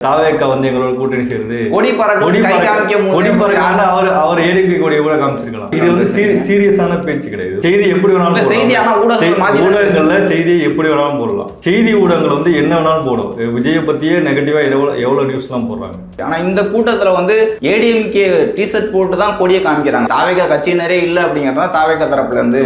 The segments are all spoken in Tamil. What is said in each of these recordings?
தாவேக்கா வந்து எங்களோட கூட்டணி சேருது கொடி பறக்க கொடி கை பறக்க- காமிக்கும் போது கொடி பறக்கான அவர் அவர் ஏடிபி கொடியை கூட காமிச்சிருக்கலாம். இது வந்து சீரி- சீரியஸான பேச்சு கிடையாது. செய்தி எப்படி வேணாலும் செய்தி ஊடகங்கள்ல செய்தி எப்படி வேணாலும் போடலாம். செய்தி ஊடகங்கள் வந்து என்ன வேணாலும் போடும் விஜயை பத்தியே நெகட்டிவா எவ்வளவு எவ்வளவு நியூஸ்லாம் போடுறாங்க. ஆனா இந்த கூட்டத்துல வந்து ஏடிஎம்கே டிஷர்ட் போட்டு தான் கொடியை காமிக்கிறாங்க. தாவேகா கட்சியினரே இல்ல அப்படிங்கறத தாவேகா தரப்புல இருந்து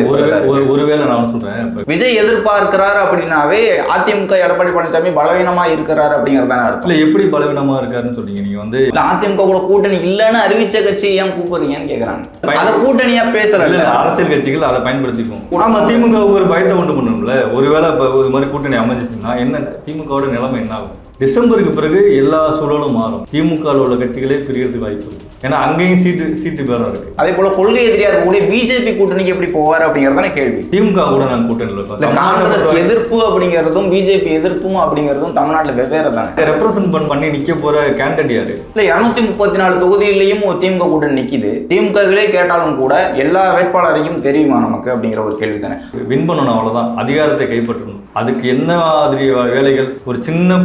ஒருவேளை நான் சொல்றேன். விஜய் எதிர்பார்க்கிறாரு அப்படின்னாவே அதிமுக எடப்பாடி பழனிசாமி பலவீனமா இருக்கிறாரு அப்படிங்கறதான அர்த்தம். இல்ல எப்படி பலவீனமா இருக்காருன்னு சொல்றீங்க? நீங்க வந்து அதிமுக கூட கூட்டணி இல்லன்னு அறிவிச்ச கட்சி ஏன் கூப்பிடுறீங்கன்னு கேக்குறாங்க. அத கூட்டணியா பேசுறல இல்ல, அரசியல் கட்சிகள் அதை பயன்படுத்திக்கும் ஆமா திமுகவுக்கு ஒரு பயத்தை உண்டு பண்ணணும்ல. ஒருவேளை இப்ப இது மாதிரி கூட்டணி அமைஞ்சிச்சுன்னா என்ன திமுகவோட நிலைமை என்ன ஆகும்? டிசம்பருக்கு பிறகு எல்லா சூழலும் மாறும். திமுக ல உள்ள கட்சிகளே பிரியறதுக்கு வாய்ப்பு. இருக்கு ஏன்னா அங்கேயும் சீட்டு சீட்டு பேரம் இருக்கு. அதே போல கொள்கை எதிரியா இருக்கக்கூடிய பிஜேபி கூட்டணிக்கு எப்படி போவாரு அப்படிங்கறதான கேள்வி. திமுக கூட நான் கூட்டணியில் காங்கிரஸ் எதிர்ப்பு அப்படிங்கறதும் பிஜேபி எதிர்ப்பும் அப்படிங்கறதும் தமிழ்நாட்டுல வெவ்வேறு தானே. ரெப்ரசன்ட் பண்ணி நிக்க போற கேண்டிடேட் யாரு? இல்ல இருநூத்தி முப்பத்தி நாலு தொகுதியிலையும் ஒரு திமுக கூட்டணி நிக்குது. திமுககளே கேட்டாலும் கூட எல்லா வேட்பாளரையும் தெரியுமா நமக்கு அப்படிங்கிற ஒரு கேள்வி தானே. வின் பண்ணணும் அவ்வளவுதான். அதிகாரத்தை கைப்பற்றணும். அதுக்கு என்ன மாதிரி வேலைகள்? ஒரு சின்ன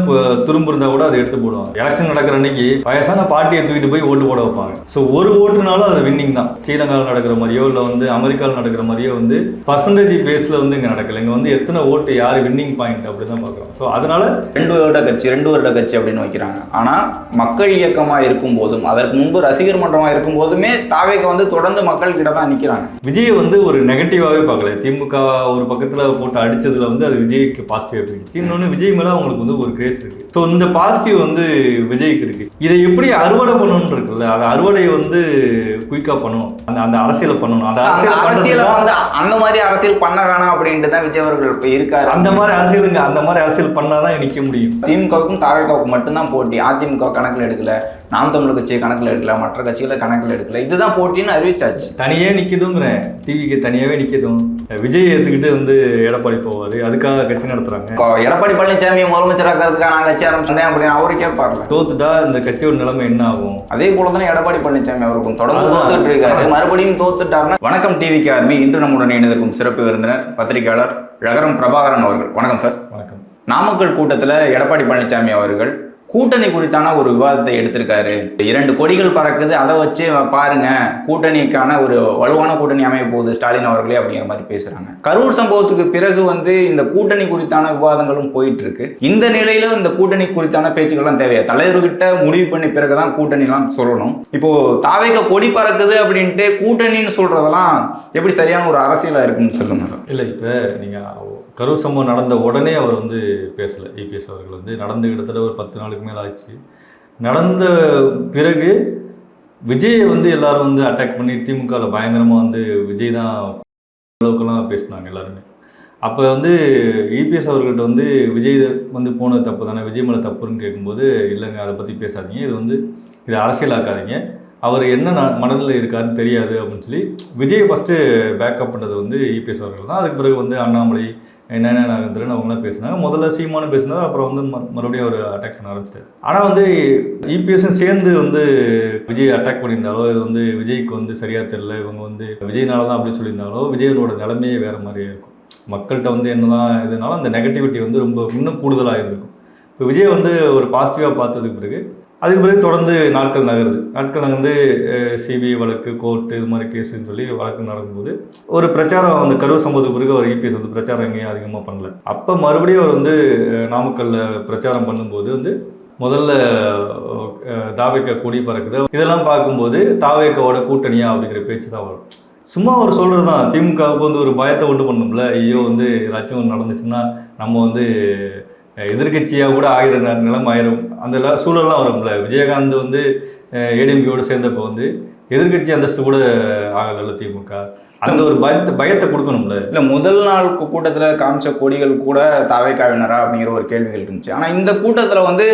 துரும்பு இருந்தா கூட அதை எடுத்து போடுவாங்க. எலெக்ஷன் நடக்கிற அன்னைக்கு வயசான பார்ட்டியை தூக்கிட்டு போய் ஓட்டு போட வைப்பாங்க. ஸோ ஒரு ஓட்டுனாலும் அது வின்னிங் தான். ஸ்ரீலங்காவில் நடக்கிற மாதிரியோ இல்லை வந்து அமெரிக்காவில் நடக்கிற மாதிரியோ வந்து பர்சன்டேஜ் பேஸில் வந்து இங்கே நடக்கல. இங்கே வந்து எத்தனை ஓட்டு யார் வின்னிங் பாயிண்ட் அப்படி தான் பார்க்குறோம். ஸோ அதனால ரெண்டு வருட கட்சி ரெண்டு வருட கட்சி அப்படின்னு வைக்கிறாங்க. ஆனா மக்கள் இயக்கமா இருக்கும் போதும் அதற்கு முன்பு ரசிகர் மன்றமா இருக்கும் போதுமே தாவேக வந்து தொடர்ந்து மக்கள் கிட்ட தான் நிக்கிறாங்க. விஜய் வந்து ஒரு நெகட்டிவாகவே பார்க்கல. திமுக ஒரு பக்கத்தில் போட்டு அடிச்சதுல வந்து அது விஜய்க்கு பாசிட்டிவ் இருந்துச்சு. இன்னொன்று விஜய் மேலே அவங்களுக்கு வந்து ஒரு கிரேஸ் இருக்கு. ஸோ இந்த பாசிட்டிவ் வந்து விஜய்க்கு இருக்கு. இதை எப்படி அறுவடை பண்ணணும்னு இருக்குல்ல அந்த அறுவடையை வந்து குயிக்காக பண்ணணும் அந்த அந்த அரசியலை பண்ணணும். அந்த அரசியல் அரசியல வந்து அந்த மாதிரி அரசியல் பண்ண வேணாம் அப்படின்ட்டு தான் விஜய் அவர்கள் இப்ப இருக்காரு. அந்த மாதிரி அரசியலுங்க அந்த மாதிரி அரசியல் பண்ணாதான் நிற்க முடியும். திமுகவுக்கும் தாவேகாவுக்கும் மட்டும்தான் போட்டி. அதிமுக கணக்கில் எடுக்கல நாம் தமிழ் கட்சியை கணக்கில் எடுக்கல மற்ற கட்சிகளை கணக்கில் எடுக்கல. இதுதான் போட்டின்னு அறிவிச்சாச்சு. தனியே நிக்கட்டும்ங்கிறேன் டிவிக்கு தனியாவே நிக்கட்டும். விஜய் ஏத்துக்கிட்டு வந்து எடப்பாடி போவாரு. அதுக்காக கட்சி நடத்துறாங்க. இப்போ எடப்பாடி பழனிசாமி முதலமைச்சராக்கிறதுக்காக நான் கட்சி ஆரம்பிச்சேன் அப்படின்னு அவரு கேட்பார்ல. தோத்துட்டா இந்த கட்சியோட நிலைமை என்ன ஆகும்? அதே போல தானே எடப்பாடி பழனிசாமி அவருக்கும் தொடர்ந்து. தோத்துட்டு இருக்காரு மறுபடியும் தோத்துட்டாருன்னா வணக்கம் டிவிக்கு ஆர்மி. இன்று நம்முடன் இணைந்திருக்கும் சிறப்பு விருந்தினர் பத்திரிகையாளர் ரகரம் பிரபாகரன் அவர்கள். வணக்கம் சார். வணக்கம். நாமக்கல் கூட்டத்தில் எடப்பாடி பழனிசாமி அவர்கள் கூட்டணி குறித்தான ஒரு விவாதத்தை எடுத்திருக்காரு. இரண்டு கொடிகள் பறக்குது அதை வச்சு பாருங்க. கூட்டணிக்கான ஒரு வலுவான கூட்டணி அமைய போகுது ஸ்டாலின் அவர்களே அப்படிங்கிற மாதிரி பேசுறாங்க. கரூர் சம்பவத்துக்கு பிறகு வந்து இந்த கூட்டணி குறித்தான விவாதங்களும் போயிட்டு இருக்கு இந்த நிலையில இந்த கூட்டணி குறித்தான பேச்சுக்கள்லாம் தேவையா? தலைவர்கிட்ட முடிவு பண்ணி பிறகுதான் கூட்டணிலாம் சொல்லணும். இப்போ தாவேக கொடி பறக்குது அப்படின்ட்டு கூட்டணின்னு சொல்றதெல்லாம் எப்படி சரியான ஒரு அரசியலா இருக்குன்னு சொல்லுங்க சார்? இல்லை இப்போ நீங்கள் கரூர் சம்பவம் நடந்த உடனே அவர் வந்து பேசலை. இபிஎஸ் அவர்கள் வந்து நடந்து கிட்டத்தட்ட ஒரு பத்து நாளுக்கு மேலே ஆச்சு நடந்த பிறகு விஜயை வந்து எல்லாரும் வந்து அட்டாக் பண்ணி திமுகவில் பயங்கரமாக வந்து விஜய் தான் அளவுக்குலாம் பேசினாங்க எல்லாருமே. அப்போ வந்து இபிஎஸ் அவர்கள்ட்ட வந்து விஜய் வந்து போனது தப்பு தானே விஜய் மேலே தப்புன்னு கேட்கும்போது இல்லைங்க அதை பற்றி பேசாதீங்க. இது வந்து இதை அரசியலாக்காதீங்க. அவர் என்ன ந- மனநிலை இருக்காருன்னு தெரியாது. அப்படின்னு சொல்லி விஜய் ஃபஸ்ட்டு பேக்கப் பண்ணுறது வந்து இபிஎஸ் அவர்கள் தான். அதுக்கு பிறகு வந்து அண்ணாமலை என்னென்ன நாகேந்திரன் அவங்களாம் பேசினாங்க. முதல்ல சீமானு பேசினார் அப்புறம் வந்து ம- மறுபடியும் அவர் அட்டாக் பண்ண ஆரம்பிச்சிட்டாரு. ஆனால் வந்து இபிஎஸும் சேர்ந்து வந்து விஜய் அட்டாக் பண்ணியிருந்தாலோ இது வந்து விஜய்க்கு வந்து சரியாக தெரியல இவங்க வந்து விஜய்னால தான் அப்படி சொல்லியிருந்தாலோ விஜயனோட நிலைமையே வேறு மாதிரியே இருக்கும். மக்கள்கிட்ட வந்து என்னதான் இதுனாலும் அந்த நெகட்டிவிட்டி வந்து ரொம்ப இன்னும் கூடுதலாக இருந்திருக்கும் இப்போ விஜய் வந்து ஒரு பாசிட்டிவாக பார்த்ததுக்கு பிறகு அதுக்கு பிறகு தொடர்ந்து நாட்கள் நகருது. நாட்கள் நகர்ந்து சிபிஐ வழக்கு கோர்ட்டு இது மாதிரி கேஸுன்னு சொல்லி வழக்கு நடக்கும்போது ஒரு பிரச்சாரம் அந்த கருவு சம்பவத்துக்கு பிறகு அவர் இபிஎஸ் வந்து பிரச்சாரம் எங்கேயும் அதிகமாக பண்ணல. அப்போ மறுபடியும் அவர் வந்து நாமக்கல்லில் நாமக்கல்ல பிரச்சாரம் பண்ணும்போது வந்து முதல்ல தாவேக்கா கொடி பறக்குது. இதெல்லாம் பார்க்கும்போது தாவேக்காவோட கூட்டணியா அப்படிங்கிற பேச்சு தான் வரும். சும்மா அவர் சொல்கிறது தான் திமுகவுக்கு வந்து ஒரு பயத்தை உண்டு பண்ணணும்ல ஐயோ வந்து ஏதாச்சும் நடந்துச்சுன்னா நம்ம வந்து எதிர்கட்சியாக கூட ஆகிற நிலம் ஆயிரும். அந்த சூழல்லாம் வரும்ல. விஜயகாந்த் வந்து ஏடிஎம்கேயோட சேர்ந்தப்போ வந்து எதிர்கட்சி அந்தஸ்து கூட ஆகலைல்ல திமுக. அந்த ஒரு பயத்தை பயத்தை கொடுக்கணும்ல. இல்ல முதல் நாள் கூட்டத்துல காமிச்ச கொடிகள் கூட தாவேக்காவினரா அப்படிங்கிற ஒரு கேள்விகள் இருந்துச்சு ஆனா இந்த கூட்டத்துல வந்து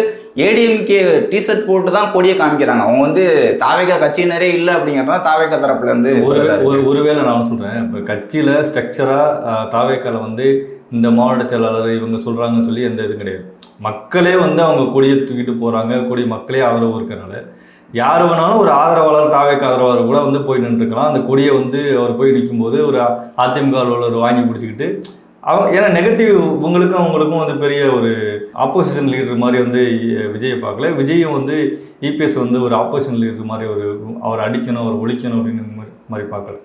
ஏடிஎம்கே டிஷர்ட் போட்டு தான் கொடியை காமிக்கிறாங்க. அவங்க வந்து தாவேக்கா கட்சியினரே இல்லை அப்படிங்கிறதா தாவேக்கா தரப்புல இருந்து ஒரு ஒருவேளை நான் சொல்கிறேன் இப்போ கட்சியில் ஸ்ட்ரக்சராக தாவேக்கால வந்து இந்த மாவட்ட செயலாளர் இவங்க சொல்கிறாங்கன்னு சொல்லி எந்த இதுவும் கிடையாது. மக்களே வந்து அவங்க கொடியை தூக்கிட்டு போகிறாங்க கொடி மக்களே ஆதரவு இருக்கிறனால. யார் வேணாலும் ஒரு ஆதரவாளர் தாவேக்கு ஆதரவாளர் கூட வந்து போய் நின்றுக்கலாம் அந்த கொடியை வந்து அவர் போய் நிற்கும்போது ஒரு அதிமுக அலுவலர் வாங்கி பிடிச்சிக்கிட்டு அவங்க ஏன்னா நெகட்டிவ் உங்களுக்கும் அவங்களுக்கும் வந்து பெரிய ஒரு ஆப்போசிஷன் லீடர் மாதிரி வந்து விஜயை பார்க்கல. விஜயும் வந்து இபிஎஸ் வந்து ஒரு ஆப்போசிஷன் லீடர் மாதிரி ஒரு அவர் அடிக்கணும் அவர் ஒழிக்கணும் அப்படின்னு மாதிரி- மாதிரி பார்க்கல.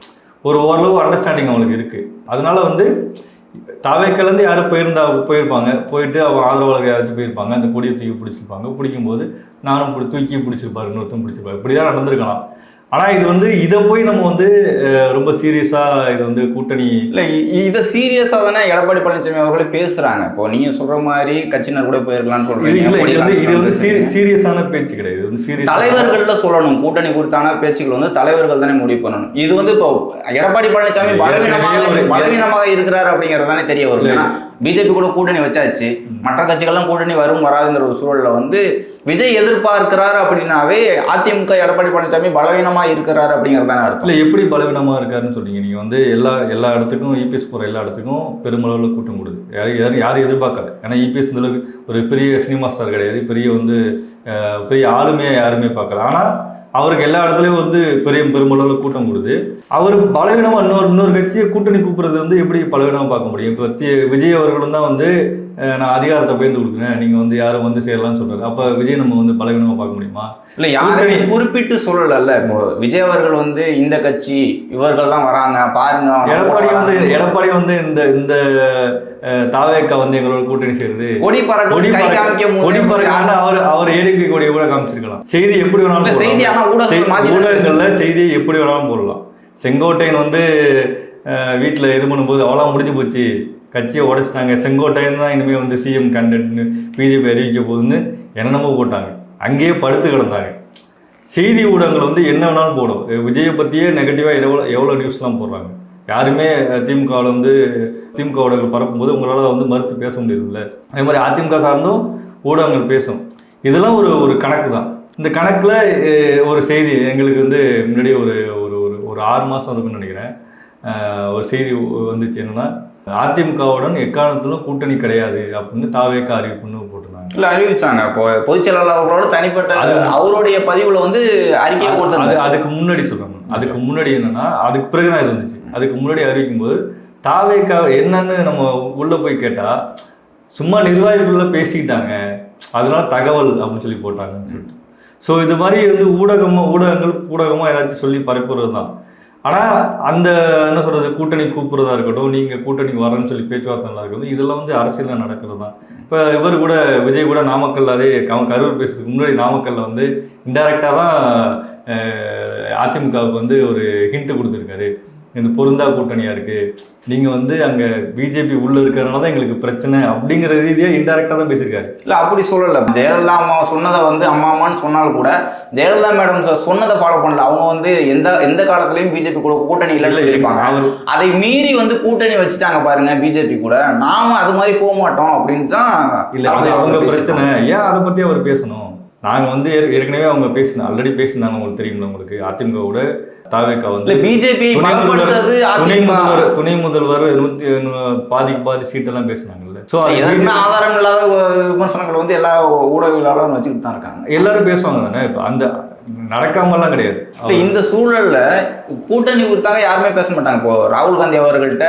ஒரு ஓரளவு அண்டர்ஸ்டாண்டிங் அவங்களுக்கு இருக்குது அதனால வந்து தாவேக்கிலேருந்து யாரும் போயிருந்தா போயிருப்பாங்க. போயிட்டு அவங்க ஆதரவாளர்கள் யாராச்சும் போயிருப்பாங்க. அந்த கொடியை தூக்கி பிடிச்சிருப்பாங்க. பிடிக்கும்போது நானும் பிடி தூக்கி பிடிச்சிருப்பாரு இன்னொருத்தன் பிடிச்சிருப்பாரு. இப்படி தான் நடந்திருக்கலாம். ஆனால் இது வந்து இதை போய் நம்ம வந்து ரொம்ப சீரியஸாக இது வந்து கூட்டணி இல்ல இதை சீரியஸா தானே எடப்பாடி பழனிசாமி அவர்களே பேசுறாங்க. இப்போ நீங்க சொல்ற மாதிரி கட்சியினர் கூட போயிருக்கலாம்னு இல்லை இது வந்து இது வந்து. சீரியஸான பேச்சு கிடையாது. இது வந்து சீரியஸ் தலைவர்கள்ல சொல்லணும். கூட்டணி குறித்தான பேச்சுக்கள் வந்து தலைவர்கள் தானே முடிவு பண்ணணும். இது வந்து இப்போ எடப்பாடி பழனிசாமி பலவீனமாக பலவீனமாக இருக்கிறார் அப்படிங்கிறது தானே தெரிய வரும் பிஜேபி கூட கூட்டணி வச்சாச்சு. மற்ற கட்சிகள்லாம் கூட்டணி வரும் வராதுங்கிற ஒரு சூழலில் வந்து விஜய் எதிர்பார்க்கிறார் அப்படின்னாவே அதிமுக எடப்பாடி பழனிசாமி பலவீனமா இருக்கிறார் அப்படிங்கிறதான அர்த்தம். இல்லை எப்படி பலவீனமாக இருக்காருன்னு சொல்றீங்க நீங்கள் வந்து எல்லா எல்லா இடத்துக்கும் இபிஎஸ் போகிற எல்லா இடத்துக்கும் பெருமளவில் கூட்டம் கொடுது யாரும் யாரும் யாரும் எதிர்பார்க்கல. ஏன்னா இபிஎஸ் இந்த அளவுக்கு ஒரு பெரிய சினிமா ஸ்டார் கிடையாது. பெரிய வந்து பெரிய ஆளுமையாக யாருமே பார்க்கல. ஆனால் அவருக்கு எல்லா இடத்துலையும் வந்து பெரிய பெருமளவில் கூட்டம் கொடுது அவர் பலவீனமாக இன்னொரு இன்னொரு கட்சியை கூட்டணி கூப்பிடுறது வந்து எப்படி பலவீனமாக பார்க்க முடியும்? இப்போ விஜய் அவர்களும் தான் வந்து நான் அதிகாரத்தை பயந்து கொடுக்குறேன். நீங்கள் வந்து யாரும் வந்து சேரலாம்னு சொல்றாரு. அப்போ விஜய் நம்ம வந்து பலவீனமாக பார்க்க முடியுமா? இல்ல யாருமே குறிப்பிட்டு சொல்லல இப்போ விஜய் அவர்கள் வந்து இந்த கட்சி இவர்கள் தான் வராங்க பாருங்க எடப்பாடி வந்து எடப்பாடி வந்து இந்த இந்த தாவேக்கா வந்து எங்களோட கூட்டணி சேருது. கொடி பறக்க கொடி கை பறக்க- காமிக்கும் போது கொடி பறக்கான அவர் அவர் ஏடிபி கொடியை கூட காமிச்சிருக்கலாம். செய்தி எப்படி வேணாலும் செய்தி போடலாம். ஆனா ஊடகங்கள் செய்- மாத்தி ஊடகங்கள்ல செய்தியை எப்படி வேணாலும் போடலாம். செங்கோட்டையன் வந்து வீட்டுல இது பண்ணும்போது அவ்வளோ முடிஞ்சு போச்சு. கட்சியை உடைச்சிட்டாங்க. செங்கோட்டையன் தான் இனிமேல் வந்து சிஎம் கேண்டிடேட்னு பிஜேபி அறிவிக்க போகுதுன்னு என்னென்னமோ போட்டாங்க. அங்கேயே படுத்து கிடந்தாங்க. செய்தி ஊடகங்கள் வந்து என்ன வேணாலும் போடும். விஜயை பற்றியே நெகட்டிவாக எவ்வளோ எவ்வளோ நியூஸ்லாம் போடுறாங்க. யாருமே திமுகவில் வந்து திமுக ஊடகங்கள் பரப்பும்போது உங்களால் வந்து மறுத்து பேச முடியல அதே மாதிரி அதிமுக சார்ந்தும் ஊடகங்கள் பேசும். இதெல்லாம் ஒரு ஒரு கணக்கு தான். இந்த கணக்கில் ஒரு செய்தி எங்களுக்கு வந்து முன்னாடி ஒரு ஒரு ஒரு ஒரு ஆறு மாதம் இருக்குன்னு நினைக்கிறேன். ஒரு செய்தி வந்துச்சு என்னன்னா அதிமுகவுடன் எக்காரணத்திலும் கூட்டணி கிடையாது அப்படின்னு தாவேக்கா அறிவிப்புன்னு போட்டிருந்தாங்க. இல்ல அறிவிச்சாங்க. இப்போ பொதுச் செயலாளர் அவர்களோட தனிப்பட்ட அவருடைய பதிவுல வந்து அறிக்கையை கொடுத்தாங்க அதுக்கு முன்னாடி சொல்றேன் அதுக்கு முன்னாடி என்னன்னா அதுக்கு பிறகுதான் இது வந்துச்சு. அதுக்கு முன்னாடி அறிவிக்கும் போது தாவேக்கா என்னன்னு நம்ம உள்ளே போய் கேட்டால் சும்மா நிர்வாகிகளுக்குள்ள பேசிக்கிட்டாங்க. அதனால தகவல் அப்படின்னு சொல்லி போட்டாங்கன்னு சொல்லிட்டு. ஸோ இது மாதிரி வந்து ஊடகமோ ஊடகங்கள் ஊடகமோ ஏதாச்சும் சொல்லி பரப்புறது தான் ஆனால் அந்த என்ன சொல்கிறது கூட்டணி கூப்பிட்றதா இருக்கட்டும் நீங்கள் கூட்டணி வரேன்னு சொல்லி பேச்சுவார்த்தைகளாக இருக்கட்டும் இதெல்லாம் வந்து அரசியலில் நடக்கிறது தான் இப்போ இவர் கூட விஜய் கூட நாமக்கல் அதே க- கரூர் பேசுறதுக்கு முன்னாடி நாமக்கல்ல வந்து இன்டெரக்டாக தான் அதிமுகவுக்கு வந்து ஒரு ஹிண்ட்டு கொடுத்துருக்காரு. இந்த பொருந்தா கூட்டணியாக இருக்குது நீங்கள் வந்து அங்கே பிஜேபி உள்ளே இருக்கிறனால தான் எங்களுக்கு பிரச்சனை அப்படிங்கிற ரீதியாக இன்டெரக்டாக தான் பேசியிருக்காரு. இல்ல அப்படி சொல்லல. ஜெயலலிதா அம்மா சொன்னதை வந்து அம்மா அம்மான்னு சொன்னாலும் கூட ஜெயலலிதா மேடம் சொன்னதை ஃபாலோ பண்ணல. அவங்க வந்து எந்த எந்த காலத்துலயும் பிஜேபி கூட கூட்டணி இல்லைன்னு அவர் அதை மீறி வந்து கூட்டணி வச்சுட்டாங்க பாருங்க பிஜேபி கூட. நாம அது மாதிரி போக மாட்டோம் அப்படின்னு தான் இல்ல அது அவங்க பிரச்சனை. ஏன் அதை பத்தி அவர் பேசணும்? நாங்க வந்து ஏற்- ஏற்கனவே அவங்க பேசின ஆல்ரெடி பேசினாங்க உங்களுக்கு தெரியுங்களா உங்களுக்கு. அதிமுகவோட தாவேக்கா வந்து பிஜேபி துணை முதல்வர் நூத்தி பாதிக்கு பாதி சீட்டெல்லாம் பேசினாங்கல்ல. ஸோ எதற்குமே ஆதாரம் இல்லாத விமர்சனங்கள் வந்து எல்லா ஊடகவியலாளரும் வச்சுக்கிட்டு தான் இருக்காங்க. எல்லாரும் பேசுவாங்க தானே இப்போ அந்த நடக்காமலாம் கிடையாது. இல்ல இந்த சூழல்ல கூட்டணி குறித்தாக யாருமே பேச மாட்டாங்க. இப்போ ராகுல் காந்தி அவர்கள்ட்ட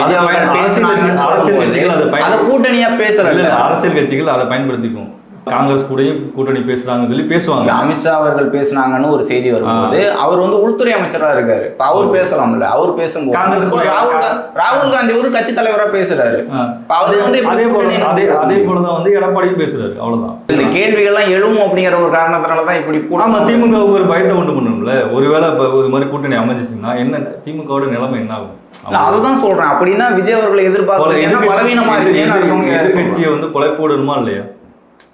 விஜய் அவர்கள் பேசினாங்கன்னு அதை கூட்டணியா இல்ல, அரசியல் கட்சிகள் அதை பயன்படுத்திக்கும் காங்கிரஸ் கூடயும் கூட்டணி பேசுறாங்கன்னு சொல்லி பேசுவாங்க. அமித்ஷா அவர்கள் பேசினாங்கன்னு ஒரு செய்தி வரும்போது அவர் வந்து உள்துறை அமைச்சரா இருக்காரு. இப்ப அவர் பேசலாம்ல. அவர் பேசும்போது. ராகுல் ராகுல் காந்தி ஒரு கட்சி தலைவரா பேசுறாரு. அவர் வந்து அதே போல அதே அதே? போலதான் வந்து எடப்பாடியும் பேசுறாரு. அவ்வளவுதான். இந்த கேள்விகள்லாம் எழும் அப்படிங்கிற ஒரு காரணத்தினால தான் இப்படி ஆமா திமுகவுக்கு ஒரு பயத்தை உண்டு பண்ணணும்ல ஒருவேளை இது மாதிரி கூட்டணி அமைஞ்சிச்சுன்னா என்ன திமுகவோட நிலைமை என்ன ஆகும்? அதுதான் சொல்றேன். அப்படின்னா விஜய் அவர்களை எதிர்பார்க்கறது என்ன பலவீனமா சொல்றாங்க. எதிர்கட்சியை வந்து கொலைப்போடணுமா இல்லையா?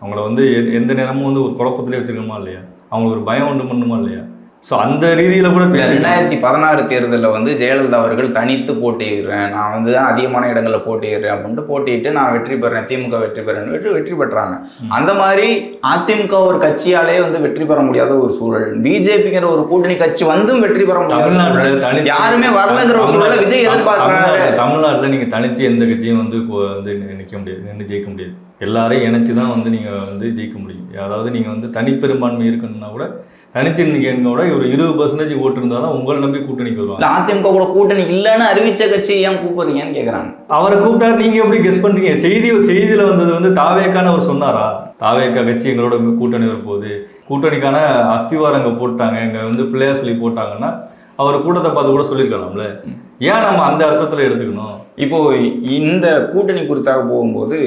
அவங்கள வந்து எ- எந்த நேரமும் வந்து ஒரு குழப்பத்திலே வச்சிருக்கணுமா இல்லையா? அவங்களுக்கு ஒரு பயம் உண்டு பண்ணணுமா இல்லையா? ஸோ அந்த ரீதியில கூட ரெண்டாயிரத்தி பதினாறு தேர்தலில் வந்து ஜெயலலிதா அவர்கள் தனித்து போட்டியிடுறேன். நான் வந்து அதிகமான இடங்களில் போட்டியிடுறேன் அப்படின்ட்டு போட்டியிட்டு நான் வெற்றி பெறேன். திமுக வெற்றி பெறேன்னு வெற்றி வெற்றி பெற்றாங்க. அந்த மாதிரி அதிமுக ஒரு கட்சியாலே வந்து வெற்றி பெற முடியாத ஒரு சூழல். பிஜேபிங்கிற ஒரு கூட்டணி கட்சி வந்தும் வெற்றி பெற முடியாத யாருமே வரலங்கிற ஒரு சூழலை விஜய் எதிர்பார்க்கிறாரு. தமிழ்நாட்டுல- தமிழ்நாட்டுல நீங்க தனிச்சு எந்த கட்சியும் வந்து வந்து நி- நிக்க முடியாது நின்று ஜெயிக்க முடியாது. எல்லாரையும் இணைச்சி தான் வந்து நீங்கள் வந்து ஜெயிக்க முடியும். அதாவது நீங்கள் வந்து தனிப்பெரும்பான்மை இருக்கணும்னா கூட தனிச்சு நிற்கணும் கூட ஒரு இருபது பர்சன்டேஜ் ஓட்டு இருந்தால் தான் உங்களை நம்பி கூட்டணிக்கு வருவாங்க அதிமுக கூட கூட்டணி இல்லைன்னு அறிவிச்ச கட்சி ஏன் கூப்பிடுறீங்கன்னு கேக்குறாங்க. அவரை கூப்பிட்டா நீங்க எப்படி கெஸ் பண்றீங்க? செய்தி செய்தியில வந்தது வந்து தாவேக்கான்னு அவர் சொன்னாரா? தாவேக்கா கட்சி எங்களோட கூட்டணி வரப்போகுது. கூட்டணிக்கான அஸ்திவாரம் அங்க போட்டாங்க இங்க வந்து பிள்ளையார் சொல்லி போட்டாங்கன்னா அவர் கூட்டத்தை பார்த்து கூட சொல்லியிருக்கலாம்ல. ஏன் நம்ம அந்த அர்த்தத்துல எடுத்துக்கணும்? இப்போ இந்த கூட்டணி குறித்தாக போகும்போது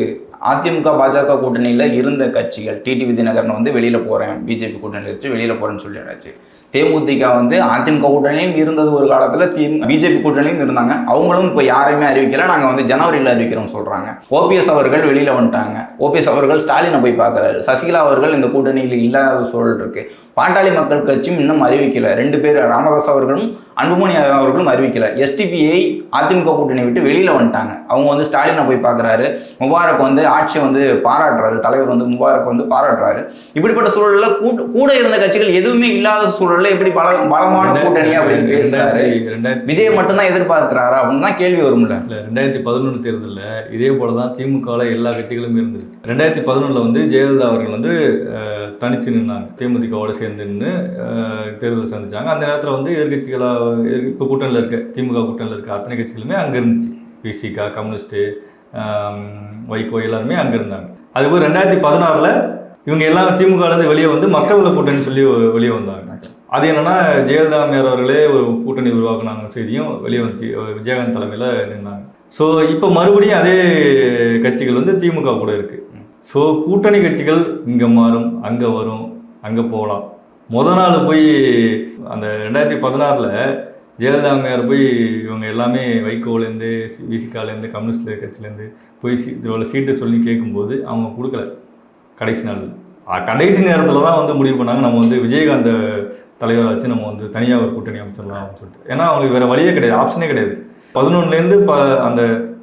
அதிமுக பாஜக கூட்டணியில் இருந்த கட்சிகள் டிடி விதிநகரன் வந்து வெளியில் போகிறேன் பிஜேபி கூட்டணியில் வச்சு வெளியில் போகிறேன்னு சொல்லியாச்சு. தேமுதிக வந்து அதிமுக கூட்டணியும் இருந்தது ஒரு காலத்தில் தி பிஜேபி கூட்டணியும் இருந்தாங்க. அவங்களும் இப்போ யாரையுமே அறிவிக்கல நாங்கள் வந்து ஜனவரியில் அறிவிக்கிறோம் சொல்கிறாங்க ஓபிஎஸ் அவர்கள் வெளியில் வந்துட்டாங்க. ஓபிஎஸ் அவர்கள் ஸ்டாலினை போய் பார்க்குறாரு. சசிகலா அவர்கள் இந்த கூட்டணியில் இல்லாத சூழல் இருக்கு. பாட்டாளி மக்கள் கட்சியும் இன்னும் அறிவிக்கல. ரெண்டு பேர் ராமதாஸ் அவர்களும் அன்புமணி அவர்களும் அறிவிக்கல. எஸ்டிபிஐ அதிமுக கூட்டணி விட்டு வெளியில வந்துட்டாங்க. அவங்க வந்து ஸ்டாலினை போய் பார்க்குறாரு முபாரக் வந்து ஆட்சி வந்து பாராட்டுறாரு. தலைவர் வந்து முபாரக் வந்து பாராட்டுறாரு. இப்படிப்பட்ட சூழல்ல கூட்ட கூட இருந்த கட்சிகள் எதுவுமே இல்லாத சூழல்ல எப்படி பல பலமான கூட்டணி அப்படின்னு பேசுறாரு. விஜய் மட்டும்தான் எதிர்பார்க்கிறாரா? அப்படின்னு தான் கேள்வி வரும்ல. இல்ல ரெண்டாயிரத்தி பதினொன்று தேர்தலில் இதே போல தான் திமுகவில் எல்லா கட்சிகளும் இருந்தது ரெண்டாயிரத்தி பதினொன்றில் வந்து ஜெயலலிதா அவர்கள் வந்து தனிச்சு நின்னாங்க. தேமுதிகவோட சேர்ந்து நின்று தேர்தல் சந்திச்சாங்க. அந்த நேரத்தில் வந்து எதிர்கட்சிகளாக இப்போ கூட்டணியில் இருக்க திமுக கூட்டணியில் இருக்க அத்தனை கட்சிகளுமே அங்கே இருந்துச்சு விசிகா கம்யூனிஸ்ட்டு வைகோ எல்லாருமே அங்கே இருந்தாங்க அதுபோல் ரெண்டாயிரத்தி பதினாறில் இவங்க எல்லாம் திமுகலேருந்து வெளியே வந்து மக்கள் கூட்டணி சொல்லி வெளியே வந்தாங்க. அது என்னென்னா ஜெயலலிதா அம்மையார் அவர்களே ஒரு கூட்டணி உருவாக்குனாங்க செய்தியும் வெளியே வந்துச்சு. விஜயகாந்த் தலைமையில் நின்னாங்க. ஸோ இப்போ மறுபடியும் அதே கட்சிகள் வந்து திமுக கூட இருக்குது ஸோ கூட்டணி கட்சிகள் இங்கே மாறும் அங்கே வரும் அங்கே போகலாம் முத நாள் போய் அந்த ரெண்டாயிரத்தி பதினாறில் ஜெயலலிதா அம்மையார் போய் இவங்க எல்லாமே வைகோலேருந்து விசிகாலேருந்து கம்யூனிஸ்ட் கட்சியிலேருந்து போய் சீ இவ்வளோ சீட்டு சொல்லி கேட்கும்போது அவங்க கொடுக்கல. கடைசி நாள். கடைசி நேரத்தில் தான் வந்து முடிவு பண்ணாங்க. நம்ம வந்து விஜயகாந்த தலைவரை வச்சு நம்ம வந்து தனியாக ஒரு கூட்டணி அமைச்சிடலாம் அப்படின்னு சொல்லிட்டு. ஏன்னா அவங்களுக்கு வேறு வழியே கிடையாது. ஆப்ஷனே கிடையாது. பதினொன்றுலேருந்து ப அந்த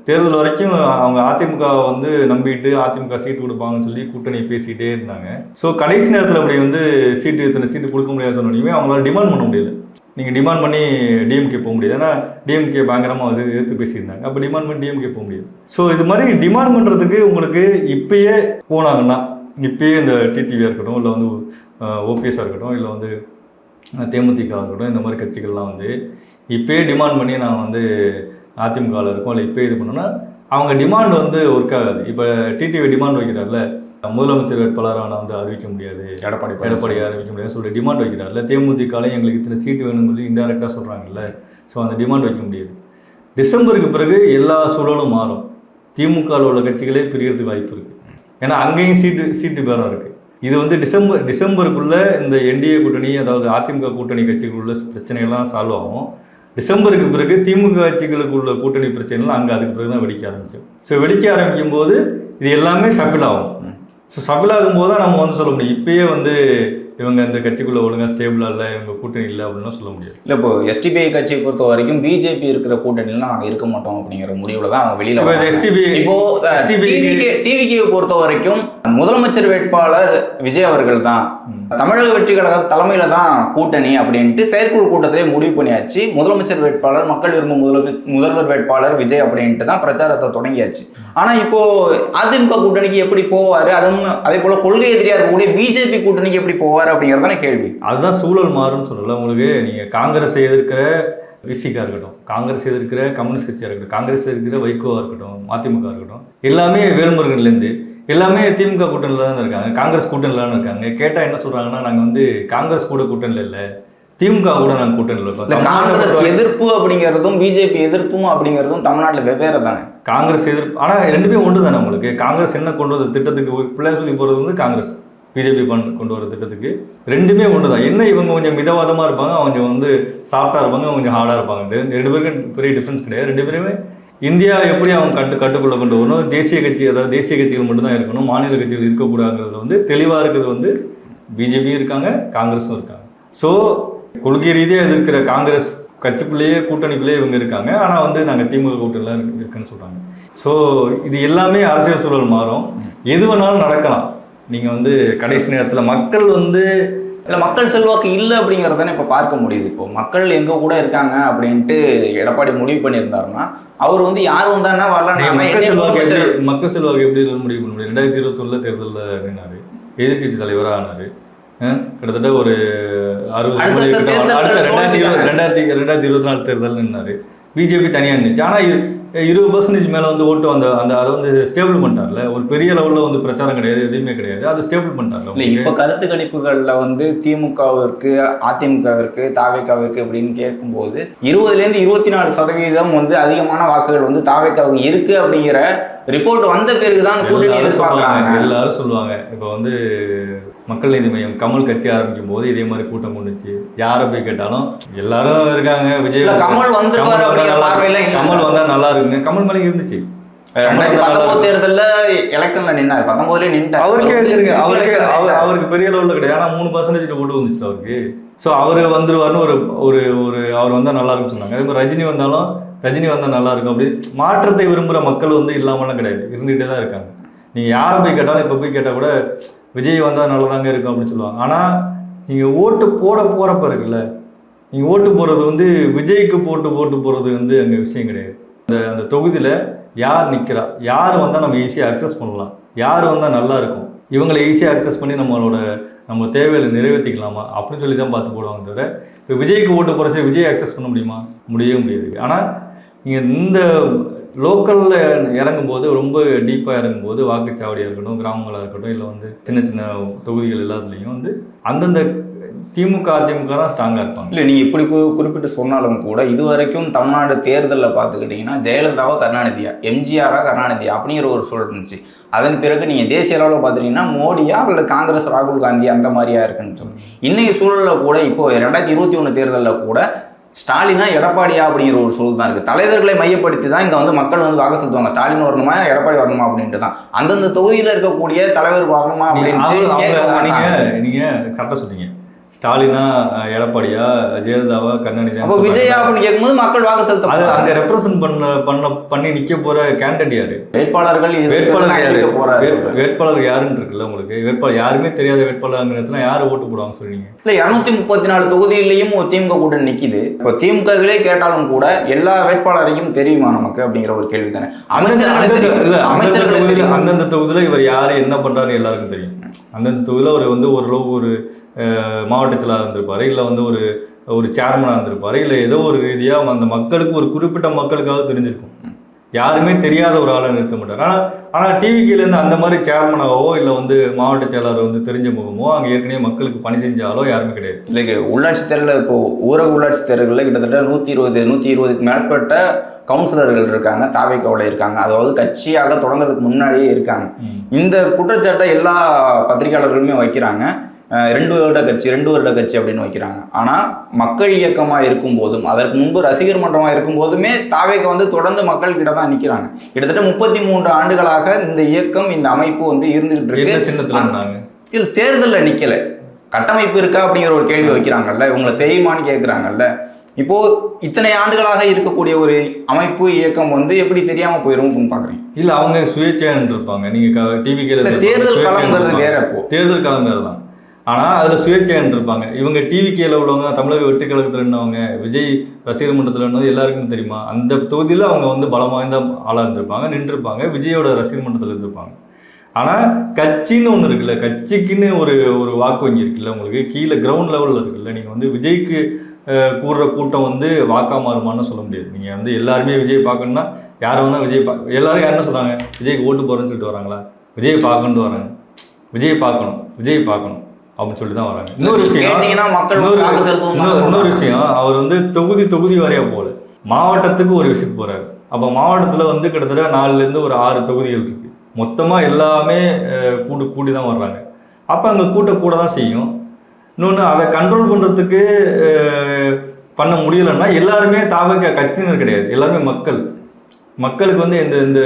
தேர்தல் வரைக்கும் அவங்க அதிமுக வந்து நம்பிட்டு அதிமுக சீட்டு கொடுப்பாங்கன்னு சொல்லி கூட்டணி பேசிக்கிட்டே இருந்தாங்க. ஸோ கடைசி நேரத்தில் அப்படி வந்து சீட்டு இத்தனை சீட்டு கொடுக்க முடியாது சொன்னோடனே அவங்களால டிமாண்ட் பண்ண முடியல. நீங்கள் டிமாண்ட் பண்ணி டிஎம்கே போக முடியாது. ஏன்னா டிஎம்கே பயங்கரமாக வந்து எதிர்த்து பேசியிருந்தாங்க. அப்போ டிமாண்ட் பண்ணி டிஎம்கே போக முடியாது. ஸோ இது மாதிரி டிமாண்ட் பண்ணுறதுக்கு உங்களுக்கு இப்பயே போனாங்கன்னா இப்பயே இந்த டிடிவியாக இருக்கட்டும் இல்லை வந்து ஓபிஎஸ்ஸாக இருக்கட்டும் இல்லை வந்து தேமுதிக இருக்கட்டும் இந்த மாதிரி கட்சிகள்லாம் வந்து இப்பயே டிமாண்ட் பண்ணி நான் வந்து அதிமுகவில் இருக்கோம் இல்லை இப்போ இது பண்ணோன்னா அவங்க டிமாண்ட் வந்து ஒர்க் ஆகாது. இப்போ டிடிவி டிமாண்ட் வைக்கிறார்ல முதலமைச்சர் வேட்பாளராக நான் வந்து அறிவிக்க முடியாது. எடப்பாடி எடப்பாடி அறிவிக்க முடியாதுன்னு சொல்லி டிமாண்ட் வைக்கிறார்ல தேமுதிகாலையும் எங்களுக்கு இத்தனை சீட்டு வேணும்னு சொல்லி இன்டெரக்டாக சொல்கிறாங்கல்ல ஸோ அந்த டிமாண்ட் வைக்க முடியாது. டிசம்பருக்கு பிறகு எல்லா சூழலும் மாறும். திமுகவில் உள்ள கட்சிகளே பிரியறதுக்கு வாய்ப்பு இருக்குது ஏன்னா அங்கேயும் சீட்டு சீட்டு பேரம் இருக்குது இது வந்து டிசம்பர் டிசம்பருக்குள்ளே இந்த என்டிஏ கூட்டணி அதாவது அதிமுக கூட்டணி கட்சிகளுள்ள பிரச்சனைகள்லாம் சால்வ் ஆகும். டிசம்பருக்கு பிறகு திமுக கட்சிகளுக்குள்ள கூட்டணி பிரச்சனைலாம் அங்கே அதுக்கு பிறகு தான் வெடிக்க ஆரம்பிக்கும். ஸோ வெடிக்க ஆரம்பிக்கும் போது இது எல்லாமே ஷஃபில் ஆகும். ஸோ ஷஃபில் ஆகும்போது தான் நம்ம வந்து சொல்ல முடியும். இப்பயே வந்து இவங்க இந்த கட்சிக்குள்ள ஒழுங்கா ஸ்டேபிளாக இல்லை இவங்க கூட்டணி இல்லை அப்படின்லாம் சொல்ல முடியாது. இல்லை இப்போ எஸ்டிபிஐ கட்சியை பொறுத்த வரைக்கும் பிஜேபி இருக்கிற கூட்டணியில் நாங்கள் இருக்க மாட்டோம் அப்படிங்கிற முடிவில் தான் அவங்க வெளியில் இப்போ வராங்க. எஸ்டிபி இப்போ டிவிகே டிவிகே பொறுத்த வரைக்கும் முதலமைச்சர் வேட்பாளர் விஜய் அவர்கள் தான் தமிழக வெற்றி கழக தலைமையில தான் கூட்டணி அப்படின்ட்டு செயற்குழு கூட்டத்திலே முடிவு பண்ணியாச்சு. முதலமைச்சர் வேட்பாளர் மக்கள் விரும்பும் முதல்வர் முதல்வர் வேட்பாளர் விஜய் அப்படின்ட்டு தான் பிரச்சாரத்தை தொடங்கியாச்சு. ஆனா இப்போ அதிமுக கூட்டணிக்கு எப்படி போவாரு? அதுவும் அதே போல கொள்கை எதிரியா இருக்கக்கூடிய பிஜேபி கூட்டணிக்கு எப்படி போவாரு அப்படிங்கறதான கேள்வி. அதுதான் சூழல் மாறும்னு சொல்லல உங்களுக்கு. நீங்கள் காங்கிரஸ் எதிர்க்கிற விசிகா இருக்கட்டும் காங்கிரஸ் எதிர்க்கிற கம்யூனிஸ்ட் கட்சியாக இருக்கட்டும் காங்கிரஸ் எதிர்க்கிற வைகோவா இருக்கட்டும் மதிமுக இருக்கட்டும் எல்லாமே வேல்முருகன்லேருந்து எல்லாமே திமுக கூட்டணியில் தான் இருக்காங்க காங்கிரஸ் கூட்டணியில் தான் இருக்காங்க. கேட்டால் என்ன சொல்கிறாங்கன்னா நாங்கள் வந்து காங்கிரஸ் கூட கூட்டணியில் இல்லை திமுக கூட நாங்கள் கூட்டணியில் இருக்கோம். காங்கிரஸ் எதிர்ப்பு அப்படிங்கிறதும் பிஜேபி எதிர்ப்பும் அப்படிங்கிறதும் தமிழ்நாட்டுல வெவ்வேறு தானே. காங்கிரஸ் எதிர்ப்பு ஆனால் ரெண்டுமே ஒன்று தானே உங்களுக்கு. காங்கிரஸ் என்ன கொண்டு வந்த திட்டத்துக்கு பிள்ளையார் சொல்லி போகிறது வந்து காங்கிரஸ் பிஜேபி பண்ண கொண்டு வர திட்டத்துக்கு. ரெண்டுமே ஒன்று தான். என்ன இவங்க கொஞ்சம் மிதவாதமாக இருப்பாங்க அவங்க வந்து சாஃப்டாக இருப்பாங்க கொஞ்சம் ஹார்டாக இருப்பாங்க. ரெண்டு- ரெண்டு பேருக்கும் பெரிய டிஃப்ரென்ஸ் கிடையாது. ரெண்டு பேருமே இந்தியா எப்படி அவங்க கட்டு கட்டுக்குள்ளே கொண்டு வரணும் தேசிய கட்சி அதாவது தேசிய கட்சிகள் மட்டும்தான் இருக்கணும் மாநில கட்சிகள் இருக்கக்கூடாதுங்கிறது வந்து தெளிவாக இருக்கிறது வந்து பிஜேபியும் இருக்காங்க காங்கிரஸும் இருக்காங்க. ஸோ கொள்கை ரீதியாக எதிர்க்கிற காங்கிரஸ் கட்சிக்குள்ளேயே கூட்டணிக்குள்ளேயே இவங்க இருக்காங்க. ஆனால் வந்து நாங்கள் திமுக கூட்டணியில் இருக்கு இருக்குன்னு சொல்கிறாங்க ஸோ இது எல்லாமே அரசியல் சூழல் மாறும். எது வேணாலும் நடக்கலாம். நீங்கள் வந்து கடைசி நேரத்தில் மக்கள் வந்து இல்லை மக்கள் செல்வாக்கு இல்லை அப்படிங்கிறதானே இப்போ பார்க்க முடியுது. இப்போ மக்கள் எங்க கூட இருக்காங்க அப்படின்ட்டு எடப்பாடி முடிவு பண்ணியிருந்தாருன்னா அவர் வந்து யார் வந்தாங்கன்னா நீங்க வரலாம் மக்கள் செல்வாக்கு எப்படி மக்கள் செல்வாக்கு எப்படி முடிவு பண்ண முடியும்? ரெண்டாயிரத்தி இருபத்தொன்னுல தேர்தலில் நின்னாரு. எதிர்க்கட்சி தலைவராக ஆனாரு. கிட்டத்தட்ட ஒரு அறுபது அடுத்த ரெண்டாயிரத்தி? ரெண்டாயிரத்தி ரெண்டாயிரத்தி இருபத்தி நாலு தேர்தல் நின்னாரு. பிஜேபி தனியாக நின்றுச்சு ஆனால் இருபது பர்சன்டேஜ் மேலே வந்து ஓட்டு அந்த அந்த அதை வந்து ஸ்டேபிள் பண்ணிட்டார்ல. ஒரு பெரிய லெவலில் வந்து பிரச்சாரம் கிடையாது எதுவுமே கிடையாது. அதை ஸ்டேபிள் பண்ணிட்டார்ல. இல்லை இப்போ கருத்து கணிப்புகளில் வந்து திமுகவிற்கு அதிமுகவிற்கு தாவேக்காவிற்கு அப்படின்னு கேட்கும்போது இருபதுலேருந்து இருபத்தி நாலு சதவீதம் வந்து அதிகமான வாக்குகள் வந்து தாவேக்காவுக்கு இருக்கு அப்படிங்கிற ரிப்போர்ட் வந்த பிறகு தான் கூட்டணி எதிர்பார்க்குறாங்க. எல்லாரும் சொல்லுவாங்க. இப்போ வந்து மக்கள் நீதி மையம் கமல் கட்சி ஆரம்பிக்கும் போது இதே மாதிரி கூட்டம் கொண்டுச்சு யாரை போய் கேட்டாலும் எல்லாரும் இருக்காங்க. விஜய் கமல் வந்தா. கமல் வந்தா நல்லா இருக்குங்க. கமல் மேலே இருந்துச்சு. எலெக்ஷன்ல நின்னாரு. பத்தொன்பதுலயே நின்றாரு அவருக்கே இருங்க அவருக்கு. அவருக்கு பெரிய லெவலில் கிடையாது. ஆனால் மூணு பர்சன்டேஜ் ஓட்டு வந்துச்சு அவருக்கு. ஸோ அவர் வந்துருவாருன்னு ஒரு ஒரு ஒரு அவர் வந்தால் நல்லா இருக்கும்னு சொன்னாங்க. அதே மாதிரி ரஜினி வந்தாலும் ரஜினி வந்தால் நல்லா இருக்கும். அப்படி மாற்றத்தை விரும்புகிற மக்கள் வந்து இல்லாமலாம் கிடையாது. இருந்துகிட்டே தான் இருக்காங்க. நீங்கள் யாரை போய் கேட்டாலும் இப்போ போய் கேட்டால் கூட விஜய் வந்தால் நல்லதாங்க இருக்கும் அப்படின்னு சொல்லுவாங்க. ஆனால் நீங்கள் ஓட்டு போட போகிறப்ப இருக்குல்ல நீங்கள் ஓட்டு போடுறது வந்து விஜய்க்கு போட்டு போட்டு போகிறது வந்து அங்கே விஷயம் கிடையாது. அந்த அந்த தொகுதியில் யார் நிற்கிறா யார் வந்தால் நம்ம ஈஸியாக அக்சஸ் பண்ணலாம். யார் வந்தால் நல்லா இருக்கும்? இவங்களை ஈஸியாக அக்சஸ் பண்ணி நம்மளோட நம்ம தேவைகளை நிறைவேற்றிக்கலாமா அப்படின்னு சொல்லி தான் பார்த்து போடுவாங்க தவிர இப்போ விஜய்க்கு ஓட்டு போகிறச்சு விஜய் அக்சஸ் பண்ண முடியுமா? முடியவே முடியாது. ஆனால் நீங்கள் இந்த லோக்கலில் இறங்கும்போது ரொம்ப டீப்பாக இறங்கும்போது வாக்குச்சாவடியாக இருக்கட்டும் கிராமங்களாக இருக்கட்டும் இல்லை வந்து சின்ன சின்ன தொகுதிகள் எல்லாத்துலேயும் வந்து அந்தந்த திமுக அதிமுக தான் ஸ்ட்ராங்காக இருப்பாங்க. இல்ல நீங்க இப்படி கு- குறிப்பிட்டு சொன்னாலும் கூட இது வரைக்கும் தமிழ்நாடு தேர்தலில் பார்த்துக்கிட்டிங்கன்னா ஜெயலலிதாவா கருணாநிதியா எம்ஜிஆரா கருணாநிதியா அப்படிங்கிற ஒரு சொல் இருந்துச்சு. அதன் பிறகு நீங்க தேசிய அளவில் பார்த்துட்டீங்கன்னா மோடியா அல்லது காங்கிரஸ் ராகுல் காந்தி அந்த மாதிரியா இருக்குன்னு சொல்லி. இன்னைக்கு சூழலில் கூட இப்போ ரெண்டாயிரத்தி இருபத்தி ஒன்று தேர்தலில் கூட ஸ்டாலினா எடப்பாடியா அப்படிங்கிற ஒரு சொல் தான் இருக்கு. தலைவர்களை மையப்படுத்தி தான் இங்க வந்து மக்கள் வந்து வாக்கு செலுத்துவாங்க. ஸ்டாலின் வரணுமா எடப்பாடி வரணுமா அப்படின்ட்டு தான். அந்தந்த தொகுதியில இருக்கக்கூடிய தலைவர் வரணுமா நீங்க- அப்படின்ட்டு அவங்க- கேட்க அவங்க- நீங்க மாட்டாங்க. நீங்க கரெக்டாக சொன்னீங்க ஸ்டாலினா எடப்பாடியா ஜெயலலிதாவா கருணாநிதியா அப்போ விஜயா அப்படின்னு கேட்கும்போது மக்கள் வாக்கு செலுத்த அது. அங்க ரெப்ரசன்ட் பண்ண பண்ண பண்ணி நிக்க போற கேண்டிடேட் யாரு? வேட்பாளர்கள் வேட்பாளர் யாரு? வேட்பாளர் யாருன்னு இருக்குல்ல உங்களுக்கு? வேட்பாளர் யாருமே தெரியாத வேட்பாளர் யாரு ஓட்டு போடுவாங்க சொல்றீங்க? இல்ல இருநூத்தி முப்பத்தி நாலு தொகுதியிலையும் ஒரு திமுக கூட்டணி நிக்குது. இப்போ திமுககளே கேட்டாலும் கூட எல்லா வேட்பாளரையும் தெரியுமா நமக்கு அப்படிங்கிற ஒரு கேள்வி தானே அமைச்சர்கள் அமைச்சர்கள் அந்தந்த தொகுதியில இவர் யாரு என்ன பண்றாரு எல்லாருக்கும் தெரியும். அந்தந்த தொகுதியில அவர் வந்து ஓரளவு ஒரு அஹ், மாவட்ட செயலாளர் இருந்திருப்பாரு இல்ல வந்து ஒரு ஒரு சேர்மனா இருந்திருப்பாரு இல்ல ஏதோ ஒரு ரீதியா அந்த மக்களுக்கு ஒரு குறிப்பிட்ட மக்களுக்காக தெரிஞ்சிருக்கும். யாருமே தெரியாத ஒரு ஆளை நிறுத்த மாட்டார். ஆனா ஆனா டிவிக்கில இருந்து அந்த மாதிரி சேர்மனாவோ இல்ல வந்து மாவட்ட செயலாளர் வந்து தெரிஞ்ச முகமோ அங்க ஏற்கனவே மக்களுக்கு பணி செஞ்சாலோ யாருமே கிடையாது. இல்லை உள்ளாட்சி தேர்தலில் இப்போ ஊரக உள்ளாட்சி தேர்தலில் கிட்டத்தட்ட நூற்றி இருபது நூற்றி இருபதுக்கு மேற்பட்ட கவுன்சிலர்கள் இருக்காங்க தாவைக்காவில் இருக்காங்க. அதாவது கட்சியாக தொடங்குறதுக்கு முன்னாடியே இருக்காங்க. இந்த குற்றச்சாட்டை எல்லா பத்திரிகையாளர்களுமே வைக்கிறாங்க. ரெண்டு வருட கட்சி ரெண்டு வருட கட்சி அப்படின்னு வைக்கிறாங்க. ஆனால் மக்கள் இயக்கமாக இருக்கும் போதும் அதற்கு முன்பு ரசிகர் மன்றமாக இருக்கும் போதுமே தாவேக்க வந்து தொடர்ந்து மக்கள் கிட்ட தான் நிற்கிறாங்க கிட்டத்தட்ட முப்பத்தி மூன்று ஆண்டுகளாக இந்த இயக்கம் இந்த அமைப்பு வந்து இருந்துகிட்டு இருக்கு. இல்ல தேர்தலில் நிக்கல. கட்டமைப்பு இருக்கா அப்படிங்கிற ஒரு கேள்வி வைக்கிறாங்கல்ல இவங்களை தெரியுமான்னு கேட்குறாங்கல்ல இப்போ இத்தனை ஆண்டுகளாக இருக்கக்கூடிய ஒரு அமைப்பு இயக்கம் வந்து எப்படி தெரியாம போயிரும் பாக்குறீங்க? இல்ல அவங்க சுயேட்சையான்னு இருப்பாங்க நீங்க இல்ல தேர்தல் களம்ங்கிறது வேற தேர்தல் களம் வேறு தான். ஆனால் அதில் சுயேட்சையான் இருப்பாங்க இவங்க டிவி டிவிக்கியில் உள்ளவங்க தமிழக வெற்றி கழகத்தில் இருந்தவங்க விஜய் ரசிகர் மன்றத்தில் இருந்தது எல்லாருக்கும் தெரியுமா? அந்த தொகுதியில் அவங்க வந்து பலம் வாய்ந்த ஆளாக இருந்திருப்பாங்க நின்றுருப்பாங்க விஜயோட ரசிகர் மன்றத்தில் இருந்திருப்பாங்க. ஆனால் கட்சின்னு ஒன்று இருக்குல்ல கட்சிக்குன்னு ஒரு ஒரு வாக்கு வங்கி இருக்குல்ல உங்களுக்கு கீழே கிரவுண்ட் லெவலில் இருக்குல்ல நீங்கள் வந்து விஜய்க்கு கூடுற கூட்டம் வந்து வாக்கா மாறுமான்னு சொல்ல முடியாது. நீங்கள் வந்து எல்லாருமே விஜய் பார்க்கணுன்னா யார் வேணால் விஜய் பா எல்லாரும் யாருன்னு சொல்கிறாங்க விஜய்க்கு ஓட்டு போகிறேன்னு சொல்லிட்டு வராங்களா? விஜய் பார்க்கணுன்ட்டு வராங்க. விஜய் பார்க்கணும் விஜய் பார்க்கணும். அப்படின்னு சொல்லி தான் வராங்க. இன்னொரு விஷயம் மக்கள் இன்னொரு விஷயம் அவர் வந்து தொகுதி தொகுதி வாரியா போல மாவட்டத்துக்கு ஒரு விசிட் போறாரு. அப்போ மாவட்டத்தில் வந்து கிட்டத்தட்ட நாலுலேருந்து ஒரு ஆறு தொகுதிகள் இருக்கு. மொத்தமாக எல்லாமே அஹ், கூடு தான் வர்றாங்க. அப்போ அங்கே கூட்டம் கூட தான் செய்யும். இன்னொன்று அதை கண்ட்ரோல் பண்ணுறதுக்கு பண்ண முடியலைன்னா எல்லாருமே தாவக கட்சியினர் கிடையாது. எல்லாருமே மக்கள். மக்களுக்கு வந்து இந்த இந்த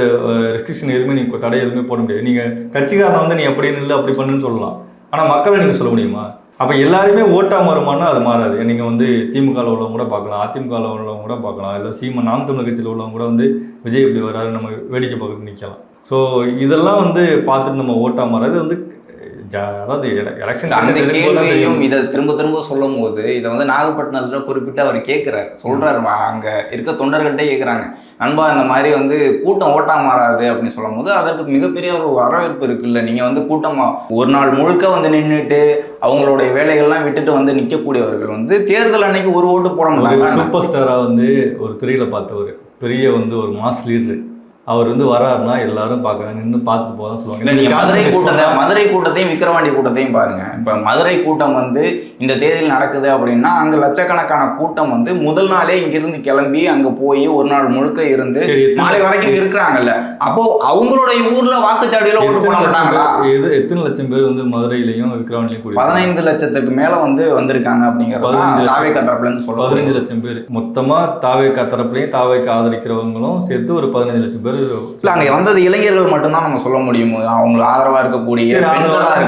ரெஸ்ட்ரிக்ஷன் எதுவுமே நீங்கள் தடை எதுவுமே போட முடியாது. நீங்கள் கட்சிக்காரனை வந்து நீ அப்படி நில்லு அப்படி பண்ணுன்னு சொல்லலாம். ஆனால் மக்களை நீங்கள் சொல்ல முடியுமா? அப்போ எல்லாருமே ஓட்டா மாறுமானா அது மாறாது. நீங்கள் வந்து திமுகவில் உள்ளவங்க கூட பார்க்கலாம். அதிமுகவில் உள்ளவங்க கூட பார்க்கலாம். இல்லை சீமா நாம் தமிழ் கட்சியில் உள்ளவங்க கூட வந்து விஜய் இப்படி வராரு நம்ம வேடிக்கை பார்க்க நிற்கலாம் ஸோ இதெல்லாம் வந்து பார்த்துட்டு நம்ம ஓட்டாக மாறாது வந்து அதாவது எலெக்ஷன் அந்த கேள்வியையும் இதை திரும்ப திரும்ப சொல்லும் போது இதை வந்து நாகப்பட்டினத்துல குறிப்பிட்டு அவர் கேட்கிறாரு சொல்றாரு "வா, அங்க இருக்க தொண்டர்கள்ட்டே கேட்குறாங்க நண்பா இந்த மாதிரி வந்து கூட்டம் ஓட்டா மாறாது அப்படின்னு சொல்லும் போது அதற்கு மிகப்பெரிய ஒரு வரவேற்பு இருக்குல்ல. நீங்க வந்து கூட்டமா ஒரு நாள் முழுக்க வந்து நின்றுட்டு அவங்களுடைய வேலைகள்லாம் விட்டுட்டு வந்து நிற்கக்கூடியவர்கள் வந்து தேர்தல் அன்னைக்கு ஒரு ஓட்டு போட மாட்டாங்க சூப்பர் ஸ்டாரா வந்து ஒரு திரையில பார்த்தவர். பெரிய வந்து ஒரு மாஸ் லீடர். அவர் வந்து வராருன்னா எல்லாரும் பார்க்க நின்று பார்த்துட்டு போதான் சொல்லுவாங்க. இல்ல நீங்க மதுரை கூட்டத்தை மதுரை கூட்டத்தையும் விக்கிரவாண்டி கூட்டத்தையும் பாருங்க. இப்ப மதுரை கூட்டம் வந்து இந்த தேதியில் நடக்குது அப்படின்னா அங்க லட்சக்கணக்கான கூட்டம் வந்து முதல் நாளே இங்கிருந்து கிளம்பி அங்க போய் ஒரு நாள் முழுக்க இருந்து நாளை வரைக்கும் இருக்கிறாங்கல்ல. அப்போ அவங்களுடைய ஊர்ல வாக்குச்சாவடியில ஓட்டு போட மாட்டாங்களா? எது- எத்தனை லட்சம் பேர் வந்து மதுரையிலையும் விக்ரவாண்டிலையும் கூடி பதினைந்து லட்சத்துக்கு மேல வந்து வந்திருக்காங்க அப்படிங்கறது. தாவே தரப்புல இருந்து சொல்றாங்க பதினஞ்சு லட்சம் பேர். மொத்தமா தாவேக்கா தரப்புலையும் தாவேக்கா ஆதரிக்கிறவங்களும் சேர்த்து ஒரு பதினஞ்சு லட்சம் பேர் இல்ல அங்க வந்தது இளைஞர்கள் மட்டும்தான் நம்ம சொல்ல முடியும். அவங்க ஆதரவா இருக்கக்கூடிய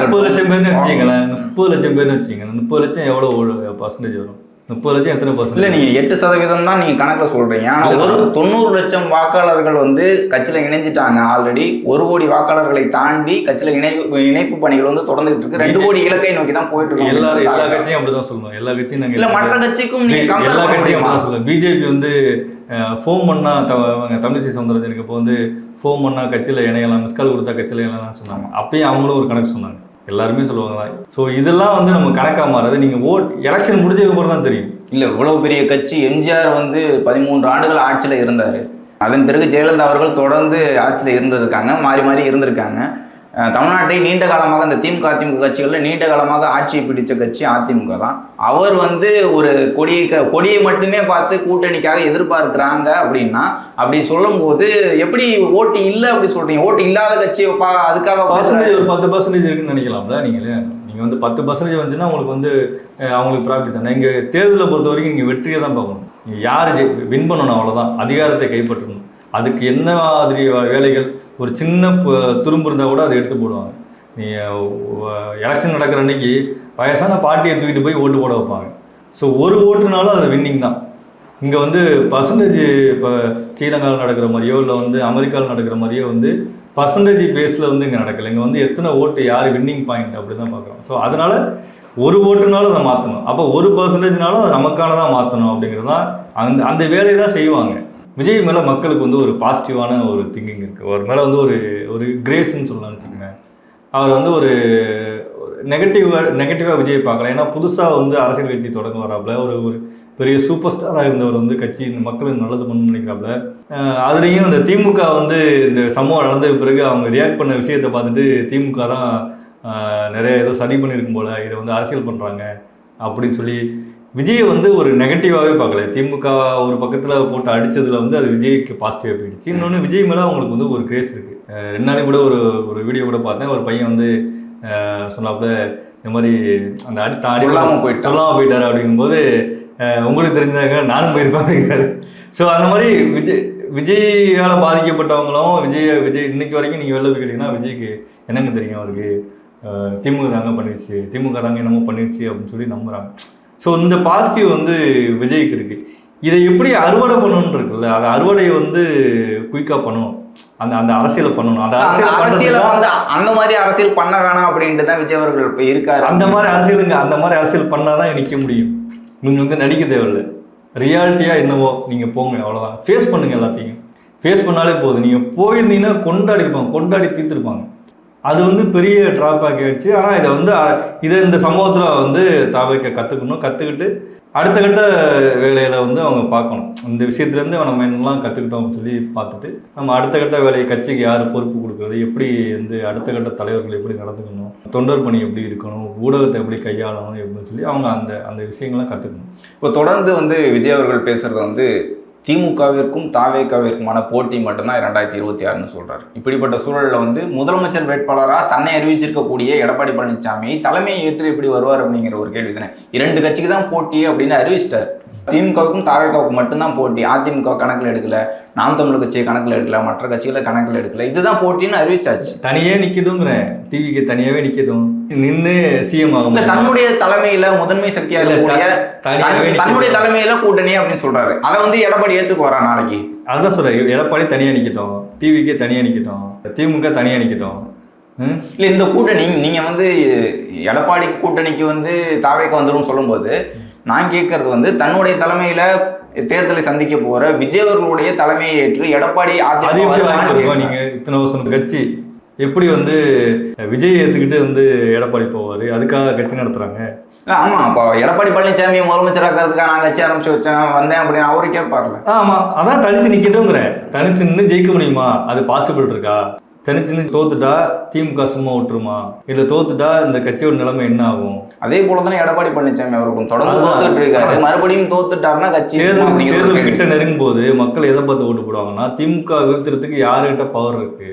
முப்பது லட்சம் பேர்னு வச்சுக்கங்களேன். முப்பது லட்சம் பேர்னு வச்சுக்கங்க முப்பது லட்சம் எவ்வளவு பர்சன்டேஜ் வரும்? முப்பது லட்சம் எத்தனை இல்ல பர்சன்டேஜ் நீங்க எட்டு சதவீதம் தான் நீங்க கணக்குல சொல்றீங்க. ஆனா இல்ல. ஒரு தொண்ணூறு லட்சம் வாக்காளர்கள் வந்து கட்சியில இணைஞ்சிட்டாங்க ஆல்ரெடி ஒரு கோடி வாக்காளர்களை தாண்டி கட்சியில இணைப்பு இணைப்பு பணிகள் வந்து தொடர்ந்துகிட்டு இருக்கு. ரெண்டு கோடி இலக்கை நோக்கி தான் போயிட்டு எல்லா எல்லா இருக்கோம் கட்சியும் அப்படிதான் சொல்லணும் எல்லா கட்சியும் நாங்க இல்ல மற்ற கட்சிக்கும் நீங்க எல்லா கட்சியும் பிஜேபி வந்து ஃபோன் பண்ணா த- தமிழிசை சவுந்தரராஜனுக்கு இப்போ வந்து ஃபோன் பண்ணா கட்சியில் இணையலாம் மிஸ்கால் கொடுத்தா கட்சியில் இணையலாம்னு சொன்னாங்க. அப்பயும் அவங்களும் ஒரு கணக்கு சொன்னாங்க. எல்லாருமே சொல்லுவாங்க ஸோ இதெல்லாம் வந்து நம்ம கணக்கா மாறாது. நீங்கள் ஓட் எலெக்ஷன் முடிஞ்சதுக்கு அப்புறம் தான் தெரியும். இல்ல இவ்வளவு பெரிய கட்சி எம்ஜிஆர் வந்து பதிமூன்று ஆண்டுகள் ஆட்சியில இருந்தாரு. அதன் பிறகு ஜெயலலிதா அவர்கள் தொடர்ந்து ஆட்சியில இருந்திருக்காங்க மாறி மாறி இருந்திருக்காங்க. தமிழ்நாட்டை நீண்ட காலமாக இந்த திமுக அதிமுக கட்சிகளில் நீண்ட காலமாக ஆட்சியை பிடித்த கட்சி அதிமுக தான். அவர் வந்து ஒரு கொடியை க- கொடியை மட்டுமே பார்த்து கூட்டணிக்காக எதிர்பார்க்குறாங்க அப்படின்னா அப்படி சொல்லும்போது எப்படி ஓட்டு இல்லை அப்படி சொல்கிறீங்க ஓட்டு இல்லாத கட்சியை பா அதுக்காக பர்சன்டேஜ் ஒரு பத்து பர்சன்டேஜ் இருக்குன்னு நினைக்கலாம்ல நீங்களே? நீங்கள் வந்து பத்து பர்சன்டேஜ் வந்துச்சுன்னா உங்களுக்கு வந்து அவங்களுக்கு ப்ராஃபிட் தானே. இங்கே தேர்தலை பொறுத்த வரைக்கும் நீங்கள் வெற்றியை தான் பார்க்கணும். நீங்கள் யார் வின் பண்ணணும் அவ்வளோதான் அதிகாரத்தை கைப்பற்றணும். அதுக்கு என்ன மாதிரி வேலைகள்? ஒரு சின்ன துரும்பு இருந்தால் கூட அதை எடுத்து போடுவாங்க. நீ எலெக்ஷன் நடக்கிற அன்னைக்கு வயசான பாட்டியை தூக்கிட்டு போய் ஓட்டு போட வைப்பாங்க. ஸோ ஒரு ஓட்டுனாலும் அது வின்னிங் தான். இங்கே வந்து பர்சன்டேஜ் இப்போ ஸ்ரீலங்காவில் நடக்கிற மாதிரியோ இல்லை வந்து அமெரிக்காவில் நடக்கிற மாதிரியோ வந்து பர்சன்டேஜ் பேஸில் வந்து இங்கே நடக்கல. இங்கே வந்து எத்தனை ஓட்டு யார் வின்னிங் பாயிண்ட் அப்படி தான் பார்க்குறோம் ஸோ அதனால் ஒரு ஓட்டுனாலும் அதை மாற்றணும் அப்போ ஒரு பர்சன்டேஜ்னாலும் அதை நமக்கானதாக மாற்றணும் அப்படிங்கிறது தான் அந்த அந்த வேலையை தான் செய்வாங்க. விஜய் மேலே மக்களுக்கு வந்து ஒரு பாசிட்டிவான ஒரு திங்கிங் இருக்குது அவர் மேலே வந்து ஒரு ஒரு கிரேஸ்ன்னு சொல்லலாம்னு வச்சுக்கோங்க அவர் வந்து ஒரு நெகட்டிவாக நெகட்டிவாக விஜய் பார்க்கல. ஏன்னா புதுசாக வந்து அரசியல் கட்சி தொடங்க வராப்புல ஒரு ஒரு பெரிய சூப்பர் ஸ்டாராக இருந்தவர் வந்து கட்சி இந்த மக்களுக்கு நல்லது பண்ணணும்னு நினைக்கிறாப்புல அதுலேயும் இந்த திமுக வந்து இந்த சம்பவம் நடந்த பிறகு அவங்க ரியாக்ட் பண்ண விஷயத்தை பார்த்துட்டு திமுக தான் நிறைய ஏதோ சதி பண்ணியிருக்கும் போல் இதை வந்து அரசியல் பண்ணுறாங்க அப்படின்னு சொல்லி விஜயை வந்து ஒரு நெகட்டிவாகவே பார்க்கல. திமுக ஒரு பக்கத்தில் போட்டு அடிச்சதுல வந்து அது விஜய்க்கு பாசிட்டிவாக போயிடுச்சு. இன்னொன்று விஜய் மேலே அவங்களுக்கு வந்து ஒரு கிரேஸ் இருக்குது ரெண்டு நாளைக்கு கூட ஒரு ஒரு வீடியோ கூட பார்த்தேன். ஒரு பையன் வந்து சொன்னாப்புல இந்த மாதிரி அந்த அடி தாடி சொல்லாம போயிட்டான். சொல்லாமல் போயிட்டாரு அப்படிங்கும்போது உங்களுக்கு தெரிஞ்சதாக நானும் போயிருப்பேன் அப்படிங்கிறாரு. ஸோ அந்த மாதிரி விஜய் விஜயால் பாதிக்கப்பட்டவங்களும் விஜய் விஜய் இன்னைக்கு வரைக்கும் நீங்கள் வெளில போய் கேட்டிங்கன்னா விஜய்க்கு என்னங்க தெரியும் அவருக்கு? திமுக தாங்க பண்ணிருச்சு. திமுக தாங்க என்னமோ பண்ணிருச்சு அப்படின்னு சொல்லி நம்புறாங்க. ஸோ இந்த பாசிட்டிவ் வந்து விஜய்க்கு இருக்கு. இதை எப்படி அறுவடை பண்ணணும்னு இருக்குல்ல அதை அறுவடையை வந்து குயிக்காக பண்ணணும் அந்த அந்த அரசியலை பண்ணணும். அந்த அரசியல் அரசியலை வந்து அந்த மாதிரி அரசியல் பண்ண வேணாம் அப்படின்ட்டு தான் விஜய் அவர்கள் இப்ப இருக்காரு. அந்த மாதிரி அரசியலுங்க அந்த மாதிரி அரசியல் பண்ணாதான் நிற்க முடியும். நீங்கள் வந்து நடிக்க தேவையில்ல. ரியாலிட்டியாக என்னவோ நீங்கள் போங்க அவ்வளோதான் ஃபேஸ் பண்ணுங்க எல்லாத்தையும். ஃபேஸ் பண்ணாலே போதும். நீங்கள் போயிருந்தீங்கன்னா கொண்டாடி இருப்பாங்க கொண்டாடி தீர்த்துருப்பாங்க. அது வந்து பெரிய ட்ராபேக் ஆகிடுச்சு ஆனால் இதை வந்து இதை இந்த சமூகத்தில் வந்து தாவைக்க கற்றுக்கணும் கற்றுக்கிட்டு அடுத்த கட்ட வேலையில் வந்து அவங்க பார்க்கணும். இந்த விஷயத்துலேருந்து நம்ம என்னெல்லாம் கற்றுக்கிட்டோம்னு சொல்லி பார்த்துட்டு நம்ம அடுத்த கட்ட வேலையை கட்சிக்கு யார் பொறுப்பு கொடுக்குறது? எப்படி வந்து அடுத்த கட்ட தலைவர்கள் எப்படி நடந்துக்கணும்? தொண்டர் பணி எப்படி இருக்கணும்? ஊடகத்தை எப்படி கையாளணும்? எப்படின்னு சொல்லி அவங்க அந்த அந்த விஷயங்கள்லாம் கற்றுக்கணும் இப்போ தொடர்ந்து வந்து விஜய் அவர்கள் பேசுகிறத வந்து திமுகவிற்கும் தாவேகாவிற்குமான போட்டி மட்டும்தான் ரெண்டாயிரத்தி இருபத்தி ஆறுன்னு சொல்றாரு. இப்படிப்பட்ட சூழலில் வந்து முதலமைச்சர் வேட்பாளராக தன்னை அறிவிச்சிருக்கக்கூடிய எடப்பாடி பழனிசாமி தலைமையை ஏற்று எப்படி வருவார் அப்படிங்கிற ஒரு கேள்வி தானே இரண்டு கட்சிக்கு தான் போட்டி அப்படின்னு அறிவிச்சிட்டார். திமுகவுக்கும் தாவேகாவுக்கும் மட்டும்தான் போட்டி. அதிமுக கணக்கில் எடுக்கல நாம் தமிழர் கட்சியை கணக்கில் எடுக்கல மற்ற கட்சிகளை கணக்கில் எடுக்கல. இதுதான் போட்டின்னு அறிவிச்சாச்சு. தனியே நிற்கட்டுங்கிறேன் டிவிக்கு தனியாகவே நிற்கட்டும் நின்று சிஎம் ஆக இல்ல முடியும். தன்னுடைய தலைமையில முதன்மை சக்தியா இல்ல, இருக்கக்கூடிய. தன்னுடைய தலைமையில கூட்டணி அப்படின்னு சொல்றாரு. அதை வந்து எடப்பாடி ஏற்றுக்கு வரா நாளைக்கு. அதுதான் சொல்கிறேன் எடப்பாடி தனியாக நிற்கட்டும் டிவிக்கே தனியாக நிற்கட்டும் திமுக தனியாக நிற்கட்டும்? இல்ல இந்த கூட்டணி நீங்க வந்து எடப்பாடி கூட்டணிக்கு வந்து தாவேக்க வந்துடும் சொல்லும்போது நான் கேட்கறது வந்து தன்னுடைய தலைமையில தேர்தலை சந்திக்க போற விஜய் அவர்களுடைய தலைமையை ஏற்று எடப்பாடி. நீங்க இத்தனை வருஷம் கட்சி. எப்படி வந்து விஜய் ஏத்துக்கிட்டு வந்து எடப்பாடி போவாரு? அதுக்காக கட்சி நடத்துறாங்க. ஆமா அப்போ எடப்பாடி பழனிசாமி முதலமைச்சராக்கிறதுக்காக நான் கட்சி ஆரம்பிச்சு வச்சேன் வந்தேன் அப்படின்னு அவரு கேட்பார்ல ஆமா அதான் தனிச்சு நிக்கட்டும்ங்கிறேன் தனிச்சு நின்று ஜெயிக்க முடியுமா? அது பாசிபிள் இருக்கா? நின்று தோத்துட்டா திமுக சும்மா விட்டுருமா? இல்ல தோத்துட்டா இந்த கட்சியோட நிலைமை என்ன ஆகும்? அதே போல தானே எடப்பாடி பழனிசாமி அவருக்கும் தொடர்ந்து. தோத்துட்டு இருக்காரு மறுபடியும் தோத்துட்டாருன்னா கட்சி தேர்தல். கிட்ட நெருங்கும் போது மக்கள் எதை பார்த்து ஓட்டு போடுவாங்கன்னா திமுக வீழ்த்துறதுக்கு யாருகிட்ட பவர் இருக்கு?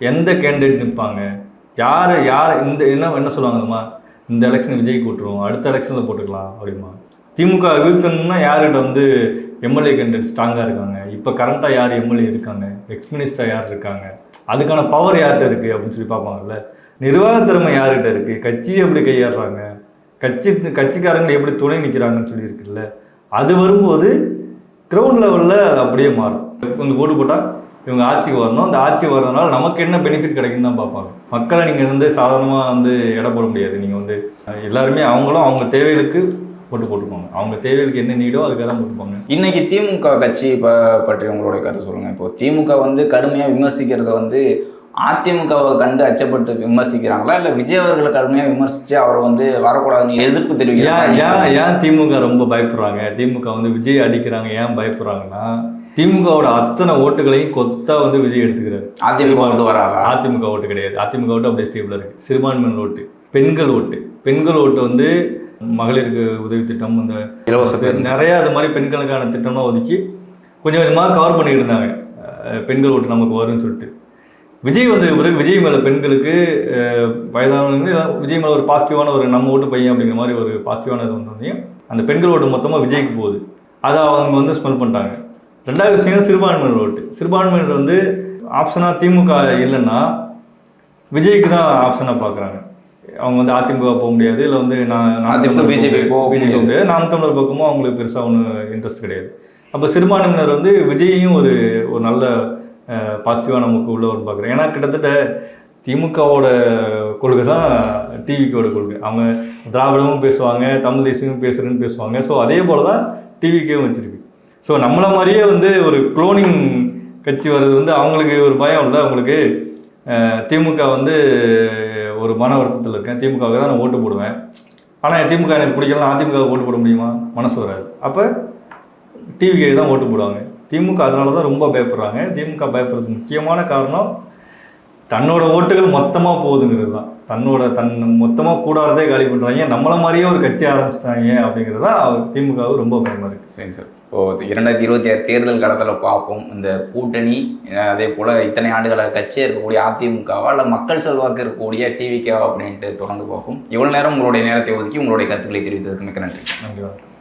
எந்த கேண்டிடேட் நிற்பாங்க யார் யார் இந்த என்ன என்ன சொல்லுவாங்கம்மா? இந்த எலெக்ஷன் விஜய் கூட்டுருவோம் அடுத்த எலெக்ஷனில் போட்டுக்கலாம் அப்படிமா திமுக வீழ்த்தணும்னா யார்கிட்ட வந்து எம்எல்ஏ கேண்டிடேட் ஸ்ட்ராங்காக இருக்காங்க. இப்போ கரண்ட்டாக யார் எம்எல்ஏ இருக்காங்க? எக்ஸ் மினிஸ்டர் யார் இருக்காங்க? அதுக்கான பவர் யார்கிட்ட இருக்குது அப்படின்னு சொல்லி பார்ப்பாங்கல்ல? நிர்வாக திறமை யார்கிட்ட இருக்குது கட்சியை எப்படி கையாடுறாங்க கட்சி கட்சிக்காரங்க எப்படி துணை நிற்கிறாங்கன்னு சொல்லி இருக்குல்ல? அது வரும்போது கிரவுண்ட் லெவலில் அது அப்படியே மாறும். கொஞ்சம் ஓட்டு போட்டால் இவங்க ஆட்சிக்கு வரணும். அந்த ஆட்சி வர்றதுனால நமக்கு என்ன பெனிஃபிட் கிடைக்குன்னு தான் பார்ப்பாங்க. மக்களை நீங்கள் வந்து சாதாரணமாக வந்து எடை போட முடியாது. நீங்கள் வந்து எல்லாருமே அவங்களும் அவங்க தேவைகளுக்கு ஓட்டு போட்டுப்பாங்க. அவங்க தேவைகளுக்கு என்ன நீடோ அதுக்காக தான் போட்டுப்பாங்க. இன்னைக்கு திமுக கட்சி ப பற்றி உங்களுடைய கருத்து சொல்லுங்க. இப்போ திமுக வந்து கடுமையாக விமர்சிக்கிறத வந்து அதிமுகவை கண்டு அச்சப்பட்டு விமர்சிக்கிறாங்களா? இல்லை விஜய் அவர்களை கடுமையாக விமர்சித்து அவரை வந்து வரக்கூடாதுன்னு எதிர்ப்பு தெரிவிக்கிறாங்க ஏன் ஏன் திமுக ரொம்ப பயப்படுறாங்க? திமுக வந்து விஜய் அடிக்கிறாங்க. ஏன் பயப்படுறாங்கன்னா திமுகவோட அத்தனை ஓட்டுகளையும் கொத்தா வந்து விஜய் எடுத்துக்கிறாரு. அதிமுக கொண்டு வராதா? அதிமுக ஓட்டு கிடையாது. அதிமுக ஓட்டு அப்படியே ஸ்டேபிளாக இருக்கு. சிறுபான்மையினர் ஓட்டு பெண்கள் ஓட்டு. பெண்கள் ஓட்டு வந்து மகளிருக்கு உதவி திட்டம் இந்த இலவச நிறைய அது மாதிரி பெண்களுக்கான திட்டம்லாம் ஒதுக்கி கொஞ்சம் கொஞ்சமாக கவர் பண்ணிட்டு இருந்தாங்க. பெண்கள் ஓட்டு நமக்கு வரும்னு சொல்லிட்டு. விஜய் வந்த பிறகு விஜய் மேலே பெண்களுக்கு வயதானவங்க விஜய் மேலே ஒரு பாசிட்டிவான ஒரு நம்ம ஓட்டு பையன் அப்படிங்கிற மாதிரி ஒரு பாசிட்டிவான இது வந்தோடனே அந்த பெண்கள் ஓட்டு மொத்தமாக விஜய்க்கு போகுது. அதை அவங்க வந்து ஸ்மெல் பண்ணிட்டாங்க. ரெண்டாவது விஷயம் சிறுபான்மையினர் ஓட்டு. சிறுபான்மையினர் வந்து ஆப்ஷனாக திமுக இல்லைன்னா விஜய்க்கு தான் ஆப்ஷனாக பார்க்குறாங்க. அவங்க வந்து அதிமுக போக முடியாது இல்லை வந்து நான் அதிமுக, BJP போக BJP முடியாது. முடியாது. நாம் தமிழர் பக்கமும் அவங்களுக்கு பெருசாக ஒன்றும் இன்ட்ரெஸ்ட் கிடையாது. அப்போ சிறுபான்மையினர் வந்து விஜயையும் ஒரு ஒரு நல்ல பாசிட்டிவாக நமக்கு உள்ள ஒரு பார்க்குறேன் ஏன்னா கிட்டத்தட்ட திமுகவோட கொள்கை தான் டிவிக்கோட கொள்கை. அவங்க திராவிடமும் பேசுவாங்க தமிழ் தேசியமும் பேசுகிறேன்னு பேசுவாங்க. ஸோ அதே போல் தான் டிவிக்கேவும் வச்சிருக்கு. ஸோ நம்மளை மாதிரியே வந்து ஒரு குளோனிங் கட்சி வர்றது வந்து அவங்களுக்கு ஒரு பயம் இல்லை. அவங்களுக்கு திமுக வந்து ஒரு மன வருத்தத்தில் இருக்கேன். திமுகவுக்கு தான் நான் ஓட்டு போடுவேன். ஆனால் திமுக எனக்கு பிடிக்கலாம் அதிமுக ஓட்டு போட முடியுமா? மனசு வராது. அப்போ டிவிக்கு தான் ஓட்டு போடுவாங்க. திமுக அதனால தான் ரொம்ப பயப்படுறாங்க. திமுக பயப்படுறதுக்கு முக்கியமான காரணம் தன்னோட ஓட்டுகள் மொத்தமாக போகுதுங்கிறது தான். தன்னோட தன் மொத்தமாக கூடாரதே காலி பண்ணுறாங்க நம்மளை மாதிரியே ஒரு கட்சி ஆரம்பிச்சிட்டாங்க அப்படிங்கிறது தான் திமுகவு ரொம்ப பயமாக இருக்குது சரி சார். இப்போ இரண்டாயிரத்தி இருபத்தி ஆறு தேர்தல் காலத்தில் பார்ப்போம். இந்த கூட்டணி அதே போல் இத்தனை ஆண்டுகளாக கட்சியாக இருக்கக்கூடிய அதிமுகவா இல்லை மக்கள் செல்வாக்கு இருக்கக்கூடிய டிவிக்கா அப்படின்ட்டு தொடர்ந்து பார்ப்போம். இவ்வளோ நேரம் உங்களுடைய நேரத்தை ஒதுக்கி உங்களுடைய கருத்துக்களை தெரிவித்ததுக்கு மிக்க நன்றி. நன்றி